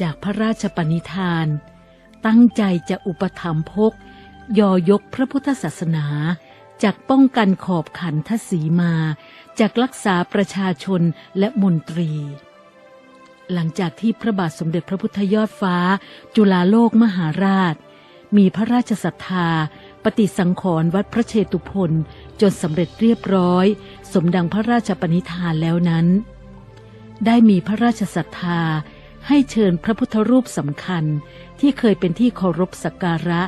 จากพระราชปณิธาน ตั้งใจจะอุปถัมภกยอยกพระพุทธศาสนา จากป้องกันขอบขันทศีมา จากรักษาประชาชนและมนตรี หลังจากที่พระบาทสมเด็จพระพุทธยอดฟ้า จุฬาโลกมหาราช มีพระราชศรัทธา ปฏิสังขรณ์วัดพระเชตุพนจนสำเร็จเรียบร้อย สมดังพระราชปณิธานแล้วนั้น ได้มีพระราชศรัทธา ให้เชิญพระพุทธรูปสำคัญที่เคยเป็นที่เคารพสักการะ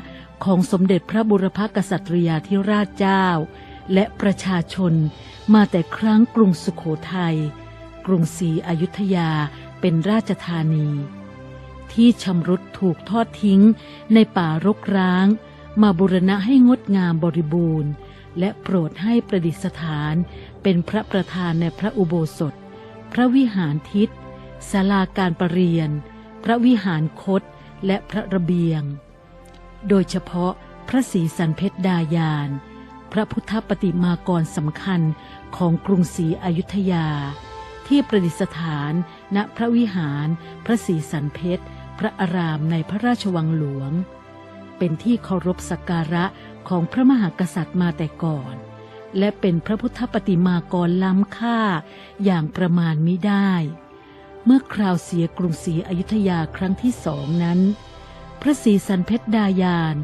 ของสมเด็จพระบุรพกษัตริยาธิราชเจ้า และประชาชนมาแต่ครั้งกรุงสุขโขทยัย กรุงศรีอยุธยาเป็นราชธานี ที่ชำรุดถูกทอดทิ้งในป่ารกร้าง มาบุรณะให้งดงามบริบูรณ์ และโปรดให้ประดิษฐานเป็นพระประธานในพระอุโบสถ พระวิหารทิศ ศาลาการประเรียน พระวิหารคตและพระระเบียง โดยเฉพาะพระศรีสันเพชรดายาน พระพุทธปฏิมากรสำคัญของกรุงศรีอยุธยา ที่ประดิษฐานณพระวิหาร พระศรีสันเพชร พระอารามในพระราชวังหลวง เป็นที่เคารพสักการะของพระมหากษัตริย์มาแต่ก่อน และเป็นพระพุทธปฏิมากรล้ำค่าอย่างประมาณมิได้ เมื่อคราวเสียกรุงศรีอยุธยาครั้งที่สองนั้น พระศรีสันเพชรดายาน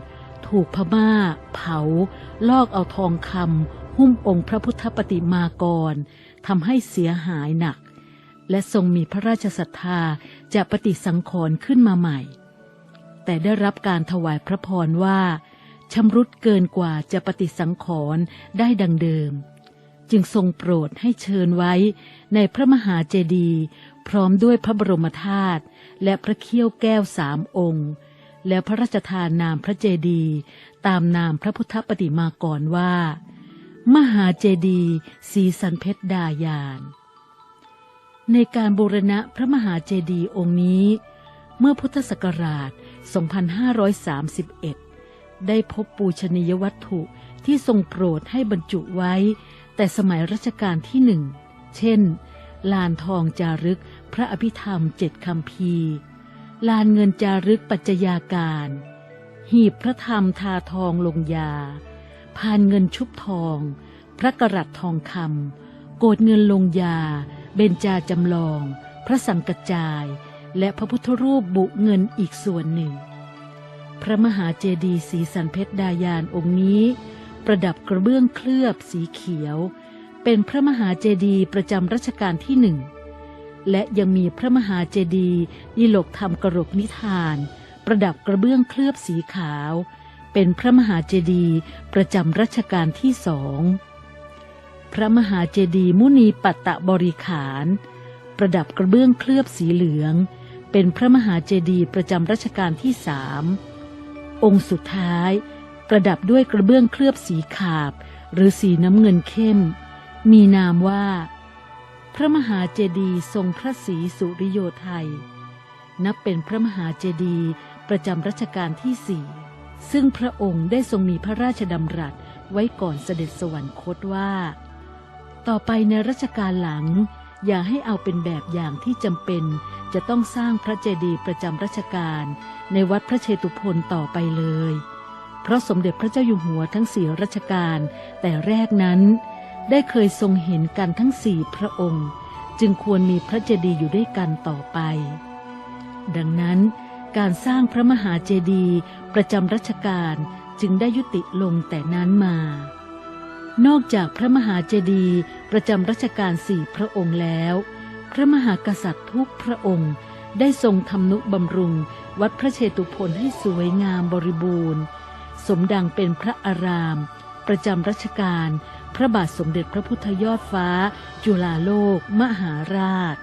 ถูกพม่า เผา ลอกเอาทองคำหุ้มองค์พระพุทธปฏิมากรทำให้เสียหายหนัก และทรงมีพระราชศรัทธาจะปฏิสังขรณ์ขึ้นมาใหม่ แต่ได้รับการถวายพระพรว่าชำรุดเกินกว่าจะปฏิสังขรณ์ได้ดังเดิม จึงทรงโปรดให้เชิญไว้ในพระมหาเจดีย์พร้อมด้วยพระบรมธาตุและพระเขี้ยวแก้วสามองค์ แล้วพระราชทานนามพระเจดีย์ตามนามพระพุทธปฏิมากรว่า มหาเจดีย์สีสันเพชรดายาน ในการบูรณะพระมหาเจดีย์องค์นี้ เมื่อพุทธศักราช 2531 ได้พบปูชนียวัตถุที่ทรงโปรดให้บรรจุไว้ แต่สมัยรัชกาลที่หนึ่ง เช่น ลานทองจารึกพระอภิธรรมเจ็ดคำพีลานเงินจารึกปัจจยาการ หีบพระธรรมทาทองลงยา พานเงินชุบทอง พระกรัตทองคำโกดเงินลงยา เบญจาจำลอง พระสังกจาย และพระพุทธรูปบุเงินอีกส่วนหนึ่ง พระมหาเจดีย์สีสันเพชรดายานองค์นี้ ประดับกระเบื้องเคลือบสีเขียว เป็นพระมหาเจดีย์ประจำรัชกาลที่หนึ่ง และยังมีพระมหาเจดีย์ดิลกธรรมกรกนิทาน ประดับกระเบื้องเคลือบสีขาว เป็นพระมหาเจดีย์ประจำรัชกาลที่สองพระมหาเจดีย์มุนีปัตตบริขาร ประดับกระเบื้องเคลือบสีเหลือง เป็นพระมหาเจดีย์ประจำรัชกาลที่สามองค์สุดท้าย ประดับด้วยกระเบื้องเคลือบสีขาบ หรือสีน้ำเงินเข้ม มีนามว่า พระมหาเจดีย์ทรงพระศรีสุริโยไทย นับเป็นพระมหาเจดีย์ประจำรัชกาลที่สี่ซึ่งพระองค์ได้ทรงมีพระราชดำรัสไว้ก่อนเสด็จสวรรคตว่า ต่อไปในรัชกาลหลัง อย่าให้เอาเป็นแบบอย่างที่จำเป็นจะต้องสร้างพระเจดีย์ประจำรัชกาลในวัดพระเชตุพนต่อไปเลย เพราะสมเด็จพระเจ้าอยู่หัวทั้งสี่รัชกาลแต่แรกนั้น ได้เคยทรงเห็นกันทั้งสี่พระองค์ จึงควรมีพระเจดีย์อยู่ด้วยกันต่อไป ดังนั้น การสร้างพระมหาเจดีย์ประจำรัชกาลจึงได้ยุติลงแต่นั้นมา นอกจากพระมหาเจดีย์ประจำรัชกาลสี่พระองค์แล้ว พระมหากษัตริย์ทุกพระองค์ได้ทรงทำนุบำรุง วัดพระเชตุพนให้สวยงามบริบูรณ์ สมดังเป็นพระอาราม ประจำรัชกาล พระบาทสมเด็จพระพุทธยอดฟ้า จุฬาโลก มหาราช